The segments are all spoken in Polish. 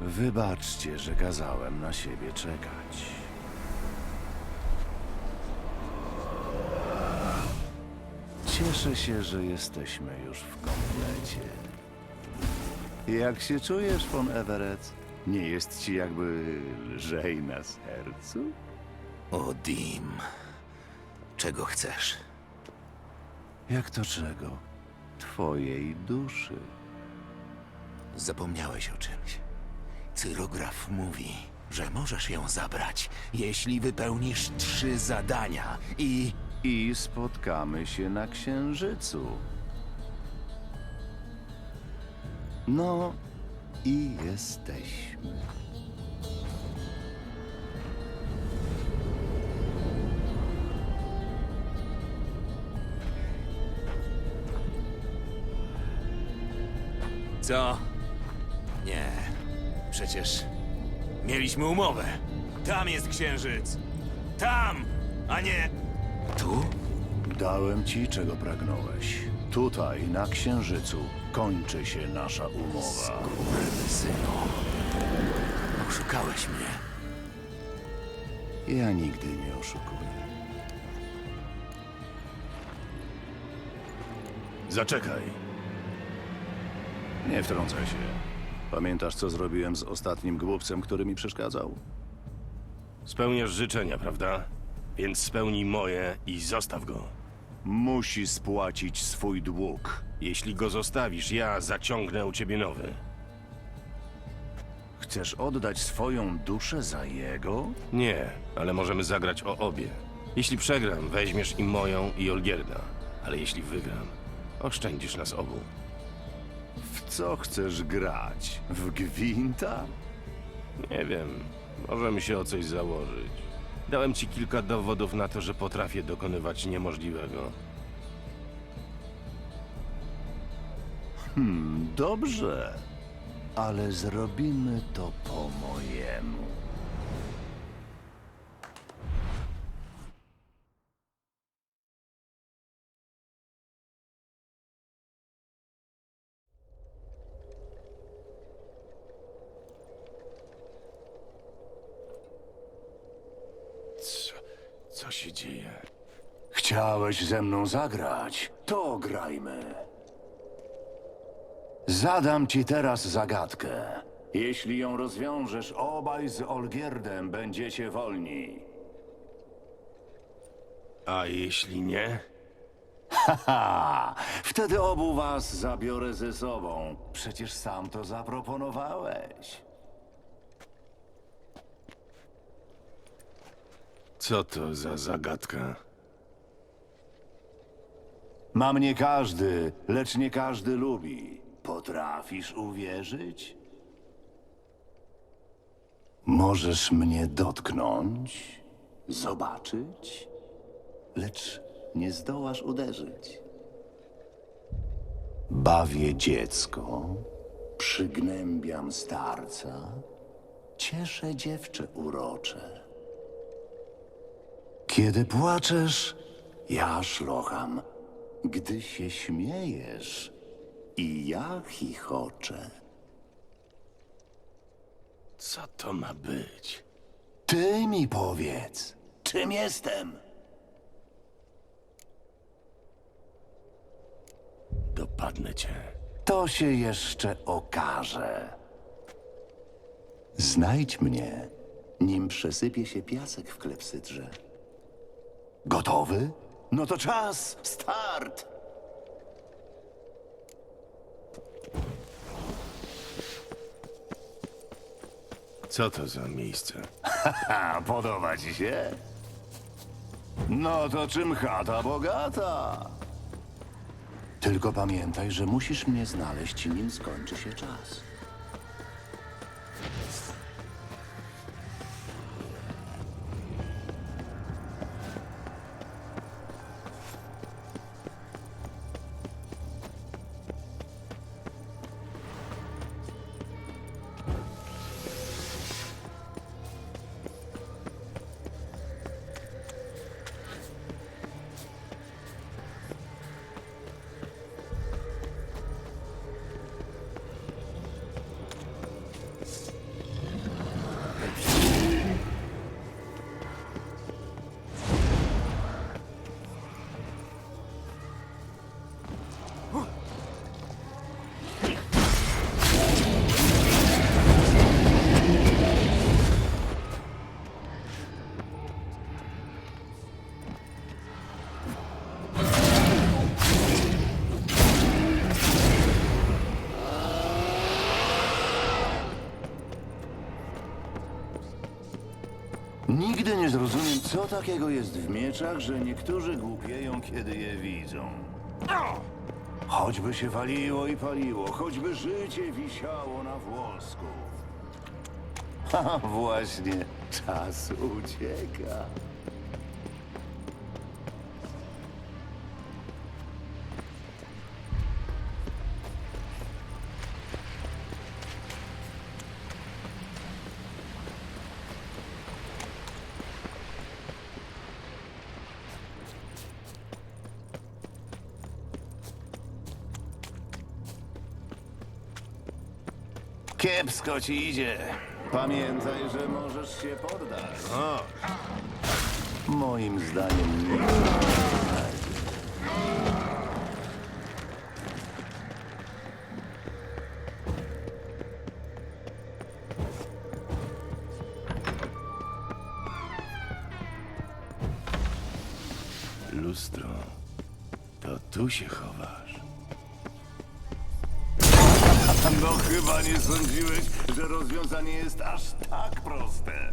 Wybaczcie, że kazałem na siebie czekać. Cieszę się, że jesteśmy już w komplecie. Jak się czujesz, von Everett? Nie jest ci jakby lżej na sercu? O, Dim. Czego chcesz? Jak to czego? Twojej duszy. Zapomniałeś o czymś. Cyrograf mówi, że możesz ją zabrać, jeśli wypełnisz trzy zadania i... I spotkamy się na księżycu. No i jesteśmy. Co? Nie. Przecież mieliśmy umowę. Tam jest księżyc. Tam, a nie... Tu? Dałem ci, czego pragnąłeś. Tutaj, na księżycu, kończy się nasza umowa. Synu. Oszukałeś mnie. Ja nigdy nie oszukuję. Zaczekaj. Nie wtrącaj się. Pamiętasz, co zrobiłem z ostatnim głupcem, który mi przeszkadzał? Spełniasz życzenia, prawda? Więc spełnij moje i zostaw go. Musi spłacić swój dług. Jeśli go zostawisz, ja zaciągnę u ciebie nowy. Chcesz oddać swoją duszę za jego? Nie, ale możemy zagrać o obie. Jeśli przegram, weźmiesz i moją, i Olgierda. Ale jeśli wygram, oszczędzisz nas obu. Co chcesz grać? W gwinta? Nie wiem, możemy się o coś założyć. Dałem ci kilka dowodów na to, że potrafię dokonywać niemożliwego. Dobrze, ale zrobimy to po mojemu. Co, co się dzieje? Chciałeś ze mną zagrać? To grajmy. Zadam ci teraz zagadkę. Jeśli ją rozwiążesz, obaj z Olgierdem będziecie wolni. A jeśli nie? Haha, wtedy obu was zabiorę ze sobą. Przecież sam to zaproponowałeś. Co to za zagadka? Mam nie każdy, lecz nie każdy lubi. Potrafisz uwierzyć? Możesz mnie dotknąć, zobaczyć, lecz nie zdołasz uderzyć. Bawię dziecko, przygnębiam starca, cieszę dziewczę urocze. Kiedy płaczesz, ja szlocham. Gdy się śmiejesz, i ja chichoczę. Co to ma być? Ty mi powiedz, czym jestem? Dopadnę cię. To się jeszcze okaże. Znajdź mnie, nim przesypie się piasek w klepsydrze. Gotowy? No to czas, start! Co to za miejsce? A, podoba ci się? No to czym chata bogata? Tylko pamiętaj, że musisz mnie znaleźć, nim skończy się czas. Nigdy nie zrozumiem, co takiego jest w mieczach, że niektórzy głupieją, kiedy je widzą. Choćby się waliło i paliło, choćby życie wisiało na włosku. Ha, właśnie, czas ucieka. Kiepsko ci idzie. Pamiętaj, że możesz się poddać. Moim zdaniem nie. Lustro. To tu się chowasz. No chyba nie sądziłeś, że rozwiązanie jest aż tak proste.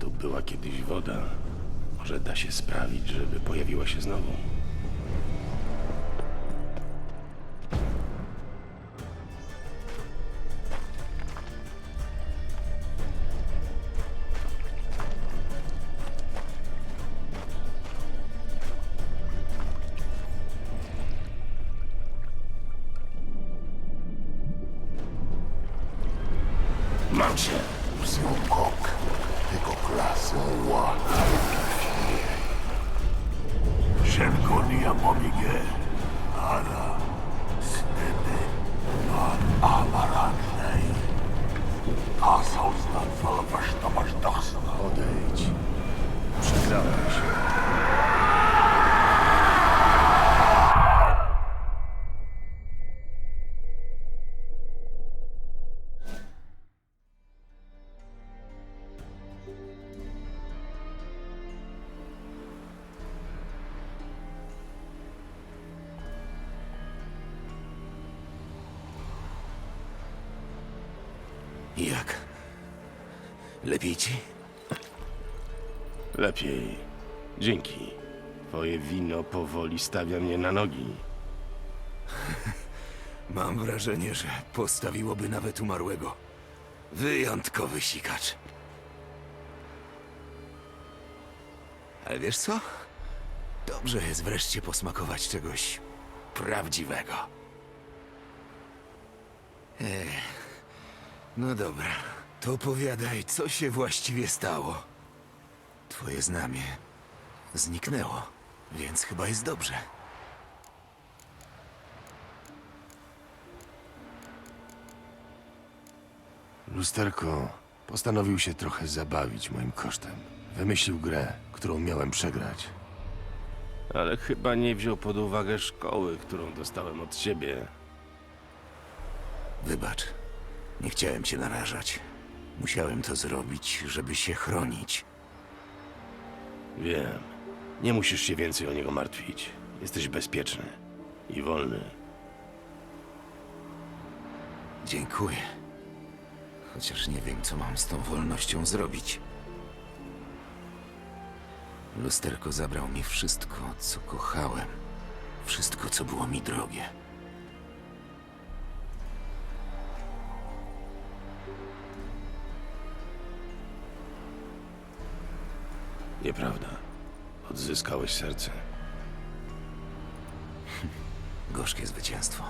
Tu była kiedyś woda. Może da się sprawić, żeby pojawiła się znowu. Mam cię! Kok, tego klasą Shergonia pomigę, ara, snedy, na amarannej. Pasał znak falwasz na masz. Odejdź. Przegrałeś. Lepiej ci? Lepiej. Dzięki. Twoje wino powoli stawia mnie na nogi. Mam wrażenie, że postawiłoby nawet umarłego. Wyjątkowy sikacz. Ale wiesz co? Dobrze jest wreszcie posmakować czegoś prawdziwego. Ech, no dobra, to powiadaj, co się właściwie stało. Twoje znamie zniknęło, więc chyba jest dobrze. Lusterko postanowił się trochę zabawić moim kosztem. Wymyślił grę, którą miałem przegrać. Ale chyba nie wziął pod uwagę szkoły, którą dostałem od ciebie. Wybacz, nie chciałem cię narażać. Musiałem to zrobić, żeby się chronić. Wiem. Nie musisz się więcej o niego martwić. Jesteś bezpieczny i wolny. Dziękuję. Chociaż nie wiem, co mam z tą wolnością zrobić. Lusterko zabrał mi wszystko, co kochałem. Wszystko, co było mi drogie. Nieprawda. Odzyskałeś serce. Gorzkie zwycięstwo.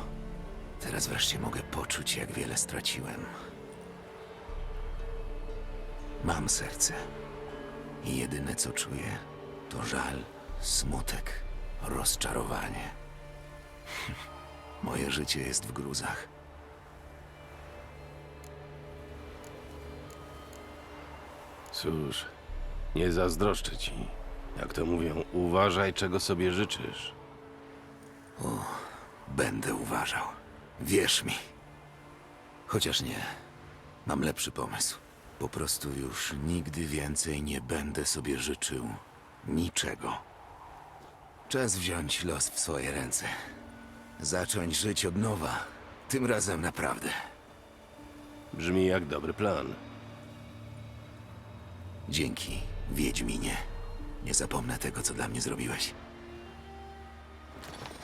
Teraz wreszcie mogę poczuć, jak wiele straciłem. Mam serce. I jedyne, co czuję, to żal, smutek, rozczarowanie. Moje życie jest w gruzach. Cóż, nie zazdroszczę ci. Jak to mówią, uważaj, czego sobie życzysz. Będę uważał. Wierz mi. Chociaż nie. Mam lepszy pomysł. Po prostu już nigdy więcej nie będę sobie życzył niczego. Czas wziąć los w swoje ręce. Zacząć żyć od nowa. Tym razem naprawdę. Brzmi jak dobry plan. Dzięki, Wiedźminie. Nie zapomnę tego, co dla mnie zrobiłeś.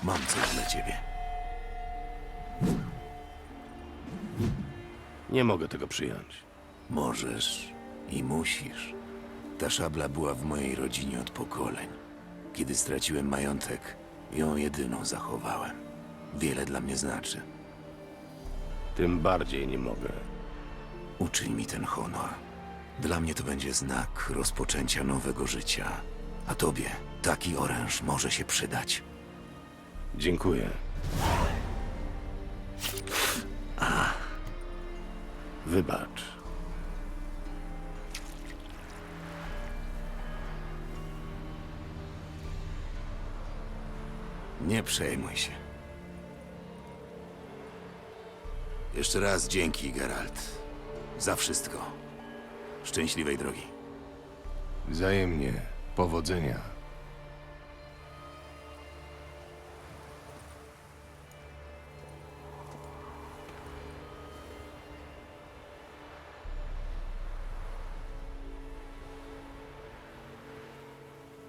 Mam coś dla ciebie. Nie mogę tego przyjąć. Możesz i musisz. Ta szabla była w mojej rodzinie od pokoleń. Kiedy straciłem majątek, ją jedyną zachowałem. Wiele dla mnie znaczy. Tym bardziej nie mogę. Uczyń mi ten honor. Dla mnie to będzie znak rozpoczęcia nowego życia. A tobie taki oręż może się przydać. Dziękuję. Wybacz. Nie przejmuj się. Jeszcze raz dzięki, Geralt. Za wszystko. Szczęśliwej drogi. Wzajemnie. Powodzenia.